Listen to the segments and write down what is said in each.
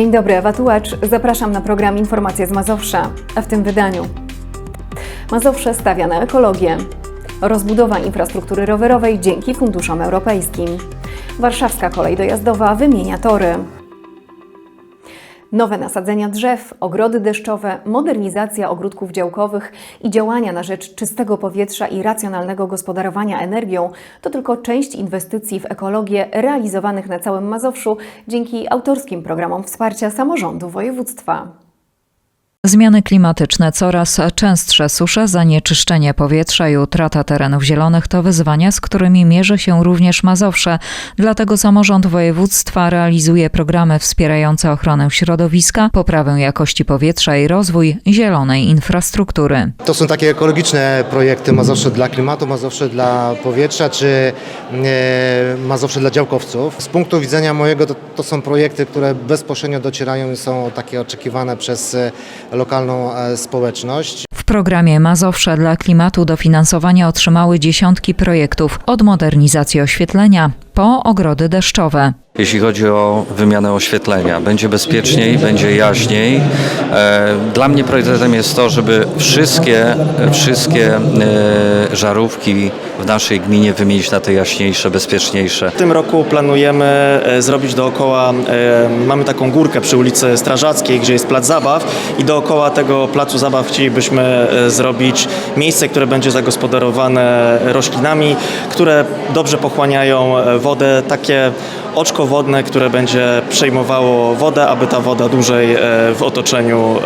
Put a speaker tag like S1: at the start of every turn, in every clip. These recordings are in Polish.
S1: Dzień dobry, Ewa Tułacz. Zapraszam na program Informacje z Mazowsza, a w tym wydaniu. Mazowsze stawia na ekologię. Rozbudowa infrastruktury rowerowej dzięki funduszom europejskim. Warszawska kolej dojazdowa wymienia tory. Nowe nasadzenia drzew, ogrody deszczowe, modernizacja ogródków działkowych i działania na rzecz czystego powietrza i racjonalnego gospodarowania energią to tylko część inwestycji w ekologię realizowanych na całym Mazowszu dzięki autorskim programom wsparcia samorządu województwa.
S2: Zmiany klimatyczne, coraz częstsze susze, zanieczyszczenie powietrza i utrata terenów zielonych to wyzwania, z którymi mierzy się również Mazowsze. Dlatego samorząd województwa realizuje programy wspierające ochronę środowiska, poprawę jakości powietrza i rozwój zielonej infrastruktury.
S3: To są takie ekologiczne projekty Mazowsze dla klimatu, Mazowsze dla powietrza, czy e, Mazowsze dla działkowców. Z punktu widzenia mojego to, to są projekty, które bezpośrednio docierają i są takie oczekiwane przez e, lokalną e, społeczność.
S2: W programie Mazowsze dla klimatu dofinansowania otrzymały dziesiątki projektów od modernizacji oświetlenia po ogrody deszczowe.
S4: Jeśli chodzi o wymianę oświetlenia, będzie bezpieczniej, będzie jaśniej. E, Dla mnie priorytetem jest to, żeby wszystkie, wszystkie e, żarówki w naszej gminie wymienić na te jaśniejsze, bezpieczniejsze.
S5: W tym roku planujemy e, zrobić dookoła, mamy taką górkę przy ulicy Strażackiej, gdzie jest plac zabaw i dookoła tego placu zabaw chcielibyśmy zrobić miejsce, które będzie zagospodarowane roślinami, które dobrze pochłaniają e, wodę, takie oczko wodne, które będzie przejmowało wodę, aby ta woda dłużej e, w otoczeniu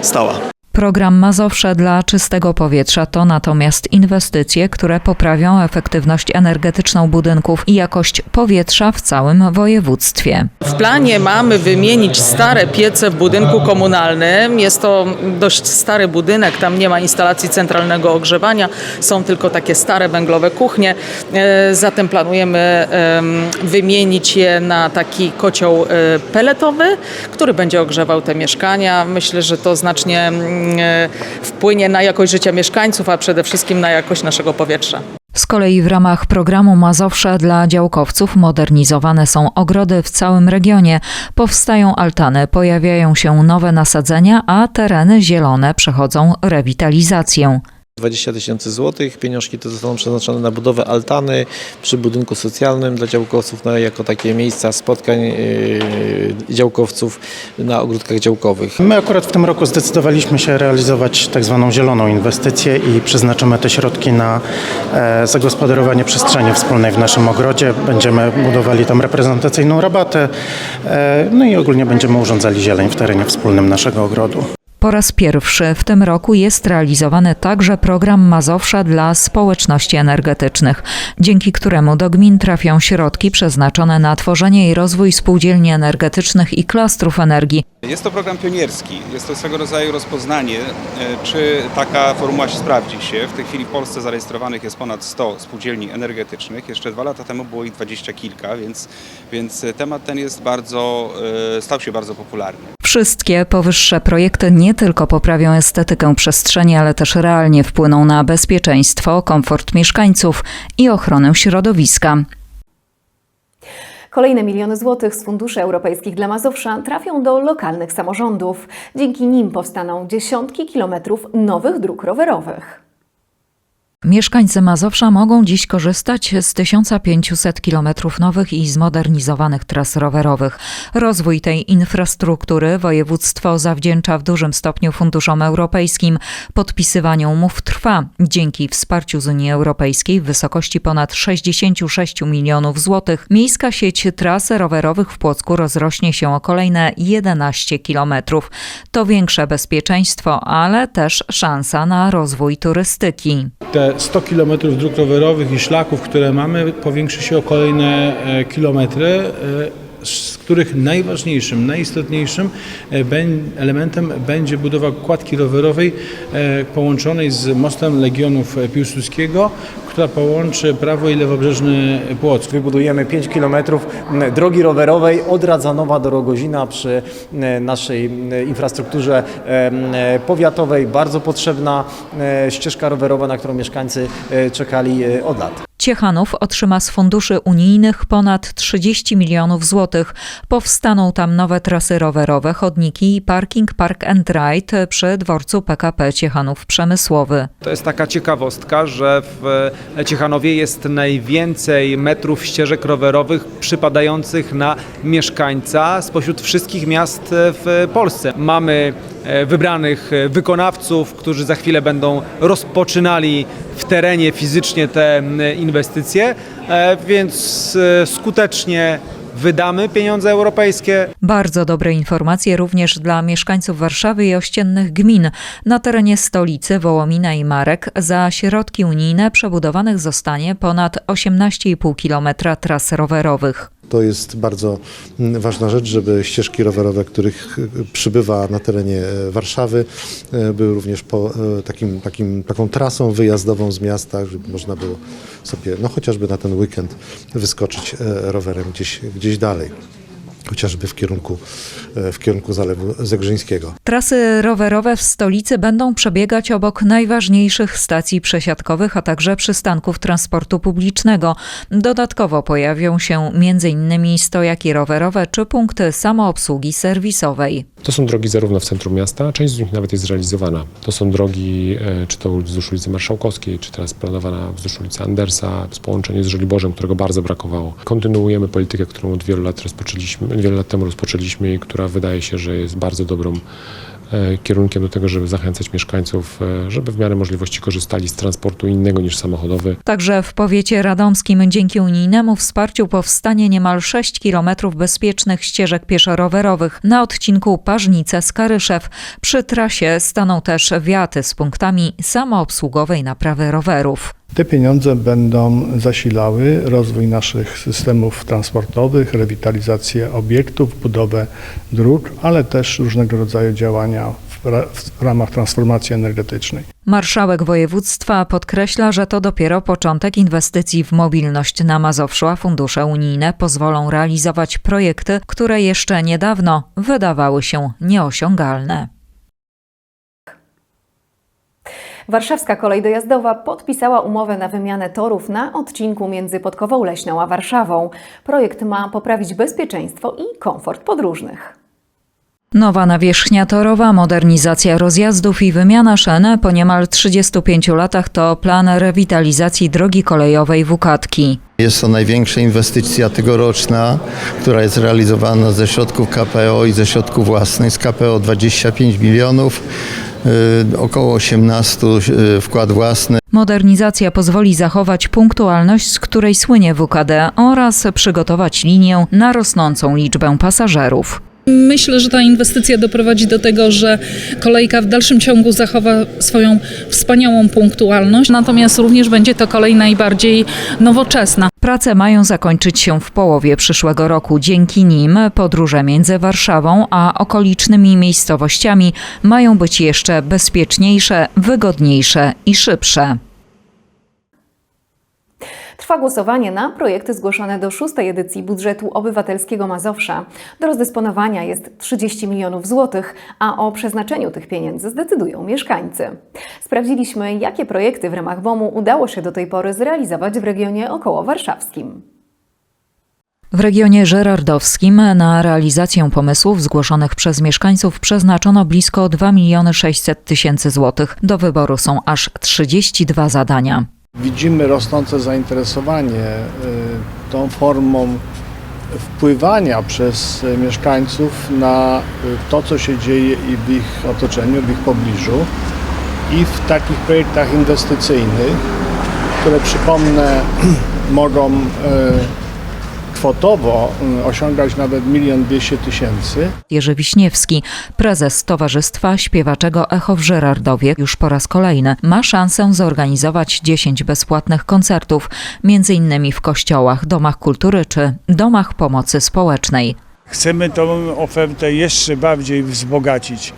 S5: e, stała.
S2: Program Mazowsze dla czystego powietrza to natomiast inwestycje, które poprawią efektywność energetyczną budynków i jakość powietrza w całym województwie.
S6: W planie mamy wymienić stare piece w budynku komunalnym. Jest to dość stary budynek, tam nie ma instalacji centralnego ogrzewania, są tylko takie stare węglowe kuchnie. E, Zatem planujemy em, wymienić je na taki kocioł e, peletowy, który będzie ogrzewał te mieszkania. Myślę, że to znacznie mm, wpłynie na jakość życia mieszkańców, a przede wszystkim na jakość naszego powietrza.
S2: Z kolei w ramach programu Mazowsze dla działkowców modernizowane są ogrody w całym regionie, powstają altany, pojawiają się nowe nasadzenia, a tereny zielone przechodzą rewitalizację.
S7: 20 tysięcy złotych. Pieniążki te zostaną przeznaczone na budowę altany przy budynku socjalnym dla działkowców, no, jako takie miejsca spotkań yy, działkowców na ogródkach działkowych.
S8: My akurat w tym roku zdecydowaliśmy się realizować tak zwaną zieloną inwestycję i przeznaczymy te środki na e, zagospodarowanie przestrzeni wspólnej w naszym ogrodzie. Będziemy budowali tam reprezentacyjną rabatę, e, no i ogólnie będziemy urządzali zieleń w terenie wspólnym naszego ogrodu.
S2: Po raz pierwszy w tym roku jest realizowany także program Mazowsza dla społeczności energetycznych, dzięki któremu do gmin trafią środki przeznaczone na tworzenie i rozwój spółdzielni energetycznych i klastrów energii.
S9: Jest to program pionierski, jest to swego rodzaju rozpoznanie, e, czy taka formuła sprawdzi się. W tej chwili w Polsce zarejestrowanych jest ponad 100 spółdzielni energetycznych. Jeszcze dwa lata temu było ich dwadzieścia kilka, więc, więc temat ten jest bardzo, e, stał się bardzo popularny.
S2: Wszystkie powyższe projekty nie tylko poprawią estetykę przestrzeni, ale też realnie wpłyną na bezpieczeństwo, komfort mieszkańców i ochronę środowiska.
S1: Kolejne miliony złotych z funduszy europejskich dla Mazowsza trafią do lokalnych samorządów. Dzięki nim powstaną dziesiątki kilometrów nowych dróg rowerowych.
S2: Mieszkańcy Mazowsza mogą dziś korzystać z 1500 km nowych i zmodernizowanych tras rowerowych. Rozwój tej infrastruktury województwo zawdzięcza w dużym stopniu funduszom europejskim. Podpisywanie umów trwa dzięki wsparciu z Unii Europejskiej w wysokości ponad 66 milionów złotych. Miejska sieć tras rowerowych w Płocku rozrośnie się o kolejne 11 kilometrów. To większe bezpieczeństwo, ale też szansa na rozwój turystyki.
S10: Te 100 km dróg rowerowych i szlaków, które mamy, powiększy się o kolejne e, kilometry, e, z których najważniejszym, najistotniejszym e, elementem będzie budowa kładki rowerowej e, połączonej z mostem Legionów Piłsudskiego, która połączy prawo i lewobrzeżny Płock.
S11: Wybudujemy 5 km drogi rowerowej od Radzanowa do Rogozina przy e, naszej e, infrastrukturze e, powiatowej. Bardzo potrzebna e, ścieżka rowerowa, na którą mieszkańcy e, czekali e, od lat.
S2: Ciechanów otrzyma z funduszy unijnych ponad 30 milionów złotych. Powstaną tam nowe trasy rowerowe, chodniki i parking Park and Ride przy dworcu PKP Ciechanów Przemysłowy.
S12: To jest taka ciekawostka, że w Ciechanowie jest najwięcej metrów ścieżek rowerowych przypadających na mieszkańca spośród wszystkich miast w Polsce. Mamy e, wybranych e, wykonawców, którzy za chwilę będą rozpoczynali w terenie fizycznie te inwestycje, e, więc e, skutecznie wydamy pieniądze europejskie.
S2: Bardzo dobre informacje również dla mieszkańców Warszawy i ościennych gmin. Na terenie stolicy Wołomina i Marek za środki unijne przebudowanych zostanie ponad 18,5 km tras rowerowych.
S13: To jest bardzo mm, ważna rzecz, żeby ścieżki rowerowe, których y, przybywa na terenie e, Warszawy, e, były również po e, takim, takim, taką trasą wyjazdową z miasta, żeby można było sobie, no chociażby na ten weekend wyskoczyć rowerem gdzieś, gdzieś dalej. Chociażby w kierunku, e, w kierunku Zalewu Zegrzyńskiego.
S2: Trasy rowerowe w stolicy będą przebiegać obok najważniejszych stacji przesiadkowych, a także przystanków transportu publicznego. Dodatkowo pojawią się m.in. stojaki rowerowe czy punkty samoobsługi serwisowej.
S14: To są drogi zarówno w centrum miasta, część z nich nawet jest zrealizowana. To są drogi, e, czy to wzdłuż ulicy Marszałkowskiej, czy teraz planowana wzdłuż ulicy Andersa, w połączeniu z Żoliborzem, którego bardzo brakowało. Kontynuujemy politykę, którą od wielu lat rozpoczęliśmy, wiele lat temu rozpoczęliśmy i która wydaje się, że jest bardzo dobrą e, kierunkiem do tego, żeby zachęcać mieszkańców, e, żeby w miarę możliwości korzystali z transportu innego niż samochodowy.
S2: Także w powiecie radomskim dzięki unijnemu wsparciu powstanie niemal 6 kilometrów bezpiecznych ścieżek pieszo-rowerowych na odcinku Pażnice-Skaryszew. Przy trasie staną też wiaty z punktami samoobsługowej naprawy rowerów.
S15: Te pieniądze będą zasilały rozwój naszych systemów transportowych, rewitalizację obiektów, budowę dróg, ale też różnego rodzaju działania w, ra- w ramach transformacji energetycznej.
S2: Marszałek województwa podkreśla, że to dopiero początek inwestycji w mobilność na Mazowszu, a fundusze unijne pozwolą realizować projekty, które jeszcze niedawno wydawały się nieosiągalne.
S1: Warszawska Kolej Dojazdowa podpisała umowę na wymianę torów na odcinku między Podkową Leśną a Warszawą. Projekt ma poprawić bezpieczeństwo i komfort podróżnych.
S2: Nowa nawierzchnia torowa, modernizacja rozjazdów i wymiana szen po niemal 35 latach to plan rewitalizacji drogi kolejowej Wukatki.
S16: Jest to największa inwestycja tegoroczna, która jest realizowana ze środków KPO i ze środków własnych. Z KPO 25 milionów, y, około 18 y, wkład własny.
S2: Modernizacja pozwoli zachować punktualność, z której słynie WKD oraz przygotować linię na rosnącą liczbę pasażerów.
S17: Myślę, że ta inwestycja doprowadzi do tego, że kolejka w dalszym ciągu zachowa swoją wspaniałą punktualność, natomiast również będzie to kolej najbardziej nowoczesna.
S2: Prace mają zakończyć się w połowie przyszłego roku. Dzięki nim podróże między Warszawą a okolicznymi miejscowościami mają być jeszcze bezpieczniejsze, wygodniejsze i szybsze.
S1: Trwa głosowanie na projekty zgłoszone do szóstej edycji budżetu obywatelskiego Mazowsza. Do rozdysponowania jest 30 milionów złotych, a o przeznaczeniu tych pieniędzy zdecydują mieszkańcy. Sprawdziliśmy, jakie projekty w ramach WOM-u udało się do tej pory zrealizować w regionie okołowarszawskim.
S2: W regionie żerardowskim na realizację pomysłów zgłoszonych przez mieszkańców przeznaczono blisko 2 miliony 600 tysięcy złotych. Do wyboru są aż 32 zadania.
S15: Widzimy rosnące zainteresowanie y, tą formą wpływania przez y, mieszkańców na y, to, co się dzieje i w ich otoczeniu, w ich pobliżu i w takich projektach inwestycyjnych, które przypomnę mogą kwotowo osiągać nawet milion dwieście tysięcy.
S2: Jerzy Wiśniewski, prezes Towarzystwa Śpiewaczego Echo w Żerardowie, już po raz kolejny ma szansę zorganizować 10 bezpłatnych koncertów, między innymi w kościołach, domach kultury czy domach pomocy społecznej.
S18: Chcemy tą ofertę jeszcze bardziej wzbogacić.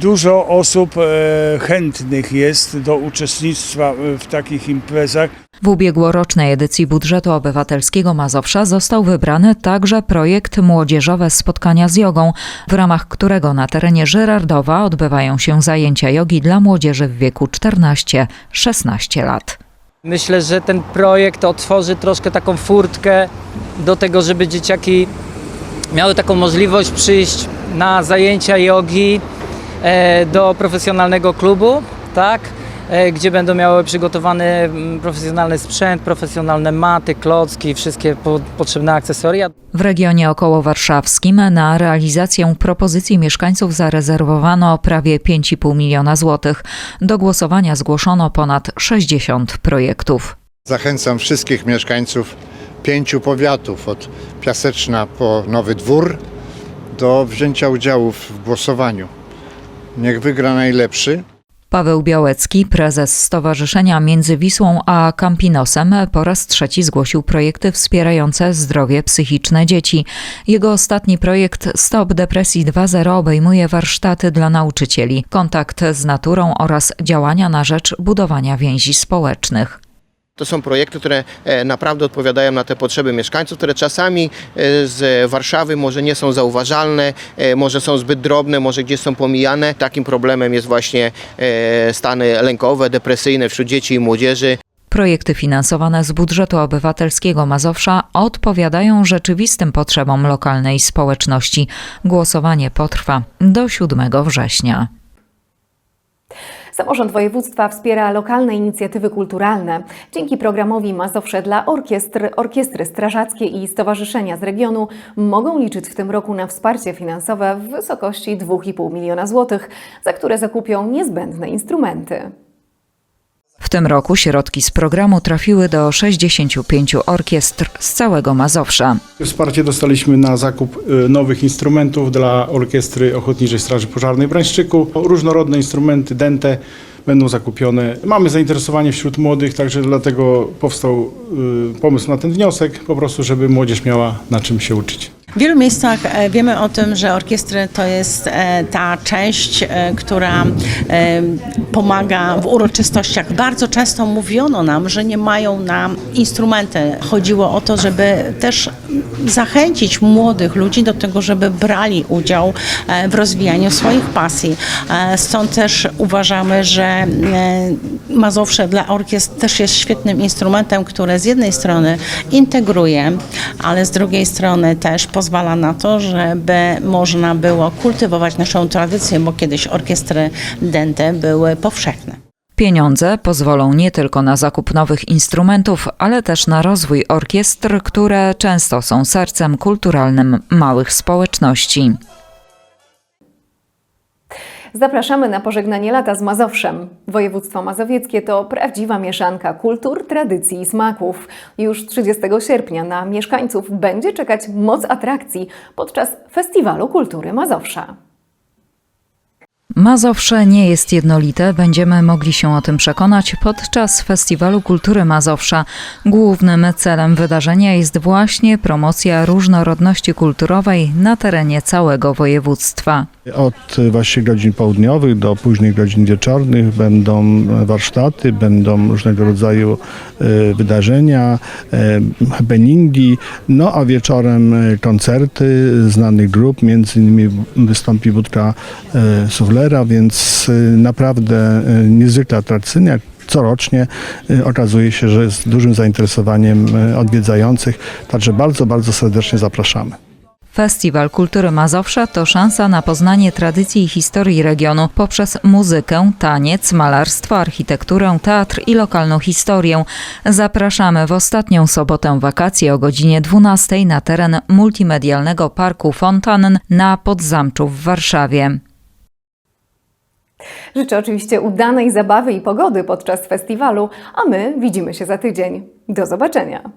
S18: Dużo osób e, chętnych jest do uczestnictwa w takich imprezach.
S2: W ubiegłorocznej edycji budżetu obywatelskiego Mazowsza został wybrany także projekt Młodzieżowe Spotkania z Jogą, w ramach którego na terenie Żyrardowa odbywają się zajęcia jogi dla młodzieży w wieku 14-16 lat.
S19: Myślę, że ten projekt otworzy troszkę taką furtkę do tego, żeby dzieciaki miały taką możliwość przyjść na zajęcia jogi e, do profesjonalnego klubu, tak? E, gdzie będą miały przygotowany mm, profesjonalny sprzęt, profesjonalne maty, klocki, wszystkie po, potrzebne akcesoria.
S2: W regionie okołowarszawskim na realizację propozycji mieszkańców zarezerwowano prawie 5,5 miliona złotych. Do głosowania zgłoszono ponad 60 projektów.
S20: Zachęcam wszystkich mieszkańców pięciu powiatów, od Piaseczna po Nowy Dwór, do wzięcia udziału w głosowaniu. Niech wygra najlepszy.
S2: Paweł Białecki, prezes Stowarzyszenia Między Wisłą a Campinosem, po raz trzeci zgłosił projekty wspierające zdrowie psychiczne dzieci. Jego ostatni projekt Stop Depresji 2.0 obejmuje warsztaty dla nauczycieli, kontakt z naturą oraz działania na rzecz budowania więzi społecznych.
S21: To są projekty, które e, naprawdę odpowiadają na te potrzeby mieszkańców, które czasami e, z Warszawy może nie są zauważalne, e, może są zbyt drobne, może gdzieś są pomijane. Takim problemem jest właśnie stany lękowe, depresyjne wśród dzieci i młodzieży.
S2: Projekty finansowane z budżetu obywatelskiego Mazowsza odpowiadają rzeczywistym potrzebom lokalnej społeczności. Głosowanie potrwa do 7 września.
S1: Samorząd województwa wspiera lokalne inicjatywy kulturalne. Dzięki programowi Mazowsze dla orkiestr, orkiestry strażackie i stowarzyszenia z regionu mogą liczyć w tym roku na wsparcie finansowe w wysokości 2,5 miliona złotych, za które zakupią niezbędne instrumenty.
S2: W tym roku środki z programu trafiły do 65 orkiestr z całego Mazowsza.
S10: Wsparcie dostaliśmy na zakup y, nowych instrumentów dla Orkiestry Ochotniczej Straży Pożarnej w Brańszczyku. Różnorodne instrumenty dente będą zakupione. Mamy zainteresowanie wśród młodych, także dlatego powstał y, pomysł na ten wniosek, po prostu żeby młodzież miała na czym się uczyć.
S22: W wielu miejscach e, wiemy o tym, że orkiestry to jest e, ta część, e, która pomaga w uroczystościach. Bardzo często mówiono nam, że nie mają na instrumenty. Chodziło o to, żeby też zachęcić młodych ludzi do tego, żeby brali udział w rozwijaniu swoich pasji. Stąd też uważamy, że Mazowsze dla orkiestr też jest świetnym instrumentem, który z jednej strony integruje, ale z drugiej strony też pozwala na to, żeby można było kultywować naszą tradycję, bo kiedyś orkiestry dente były powszechne.
S2: Pieniądze pozwolą nie tylko na zakup nowych instrumentów, ale też na rozwój orkiestr, które często są sercem kulturalnym małych społeczności.
S1: Zapraszamy na pożegnanie lata z Mazowszem. Województwo mazowieckie to prawdziwa mieszanka kultur, tradycji i smaków. Już 30 sierpnia na mieszkańców będzie czekać moc atrakcji podczas Festiwalu Kultury Mazowsza.
S2: Mazowsze nie jest jednolite, będziemy mogli się o tym przekonać podczas Festiwalu Kultury Mazowsza. Głównym celem wydarzenia jest właśnie promocja różnorodności kulturowej na terenie całego województwa.
S23: Od właśnie godzin południowych do późnych godzin wieczornych będą warsztaty, będą różnego rodzaju e, wydarzenia, e, happeningi, no a wieczorem e, koncerty znanych grup, między innymi wystąpi wódka e, Więc e, naprawdę e, niezwykle atrakcyjnie. jak Corocznie e, okazuje się, że z dużym zainteresowaniem odwiedzających, także bardzo, bardzo serdecznie zapraszamy.
S2: Festiwal Kultury Mazowsza to szansa na poznanie tradycji i historii regionu poprzez muzykę, taniec, malarstwo, architekturę, teatr i lokalną historię. Zapraszamy w ostatnią sobotę wakacji o godzinie 12 na teren multimedialnego parku Fontanen na Podzamczu w Warszawie.
S1: Życzę oczywiście udanej zabawy i pogody podczas festiwalu, a my widzimy się za tydzień. Do zobaczenia!